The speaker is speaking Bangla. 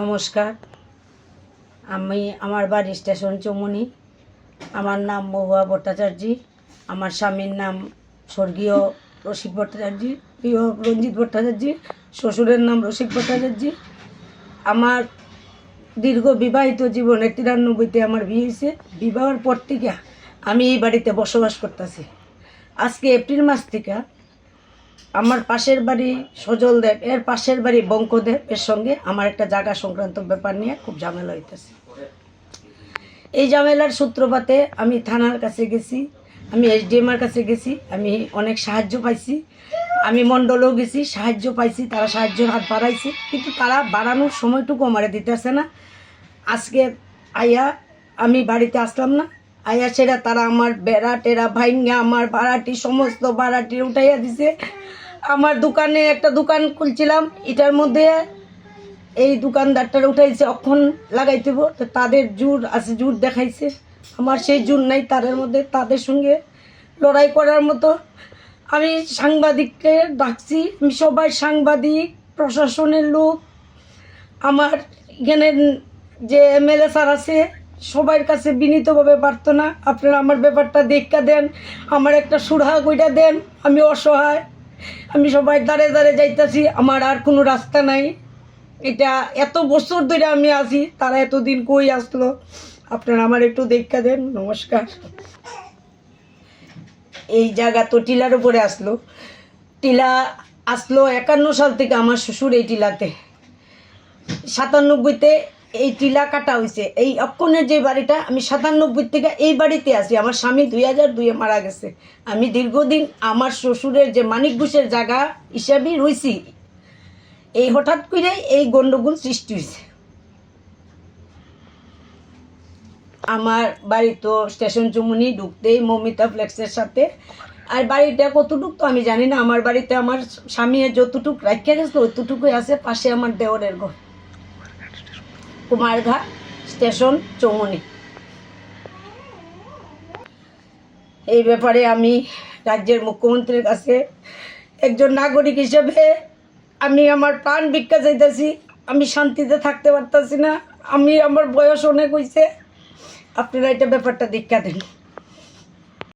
নমস্কার। আমি আমার বাড়ি স্টেশন চৌমনি আমার নাম মহুয়া ভট্টাচার্য। আমার স্বামীর নাম স্বর্গীয় রসিক ভট্টাচার্য, প্রিয় রঞ্জিত ভট্টাচার্য, শ্বশুরের নাম রসিক ভট্টাচার্য। আমার দীর্ঘ বিবাহিত জীবনে তিরানব্বইতে আমার বিয়ে হয়েছে। বিবাহের পর থেকে আমি এই বাড়িতে বসবাস করতেছি। আজকে এপ্রিল মাস থেকে আমার পাশের বাড়ি সজল দেব, এর পাশের বাড়ি বঙ্কদেব এর সঙ্গে আমার একটা জায়গা সংক্রান্ত ব্যাপার নিয়ে খুব ঝামেলা হইতেছে। এই ঝামেলার সূত্রপাতে আমি থানার কাছে গেছি, আমি এসডিএমের কাছে গেছি, আমি অনেক সাহায্য পাইছি। আমি মণ্ডলও গেছি, সাহায্য পাইছি, তারা সাহায্যের হাত বাড়াইছে, কিন্তু তারা বাড়ানোর সময়টুকু আমারে দিতেছে না। আজকে আইয়া আমি বাড়িতে আসলাম না আইয়া সেরা, তারা আমার বেড়া টেরা ভাইঙ্গা, আমার ভাড়াটি সমস্ত ভাড়াটি উঠাইয়া দিছে। আমার দোকানে একটা দোকান খুলছিলাম, এটার মধ্যে এই দোকানদারটার উঠাইছে, অক্ষণ লাগাইতেব তো তাদের জোর আছে, জোর দেখাইছে। আমার সেই জোর নাই তাদের মধ্যে, তাদের সঙ্গে লড়াই করার মতো। আমি সাংবাদিককে ডাকছি, আমি সবাই সাংবাদিক, প্রশাসনের লোক, আমার এখানে যে এমএলএ স্যার আছে সবার কাছে বিনীতভাবে প্রার্থনা। আপনারা আমার ব্যাপারটা দেখা দেন, আমার একটা সুরাহা কইটা দেন, আমি অসহায়। আমি সবাই দাঁড়ে দাঁড়ে যাইতাছি, আমার আর কোনো রাস্তা নাই। এটা এত বছর ধরে আমি আছি, তারা এতদিন কই আসলো? আপনারা আমার একটু দেখা দেন, নমস্কার। এই জায়গা তো টিলার উপরে আসলো। টিলা আসলো একান্ন সাল থেকে আমার শ্বশুর এই টিলাতে। সাতানব্বইতে এই টিলা কাটা হয়েছে এই অক্ষণের যে বাড়িটা, আমি সাতানব্বই থেকে এই বাড়িতে আছি। আমার স্বামী দুই হাজার দুইয়ে মারা গেছে। আমি দীর্ঘদিন আমার শ্বশুরের যে মানিক ঘোষের জায়গা হিসাবেই রয়েছি এই হঠাৎ করে এই গণ্ডগোল সৃষ্টি হয়েছে আমার বাড়ি তো স্টেশন চুমুনি, ঢুকতেই মমিতা ফ্লেক্সের সাথে। আর বাড়িটা কতটুক তো আমি জানি না। আমার বাড়িতে আমার স্বামী যতটুক রাখিয়া গেছে অতটুকুই আছে পাশে আমার দেওরের ঘর। কুমারঘাট স্টেশন চৌমনি এই ব্যাপারে আমি রাজ্যের মুখ্যমন্ত্রীর কাছে একজন নাগরিক হিসেবে আমি আমার প্রাণ ভিক্ষা চাইতেছি, আমি শান্তিতে থাকতে পারতাছি না, আমি আমার বয়স অনেক হয়েছে আপনারা এটা ব্যাপারটা দীক্ষা দেন।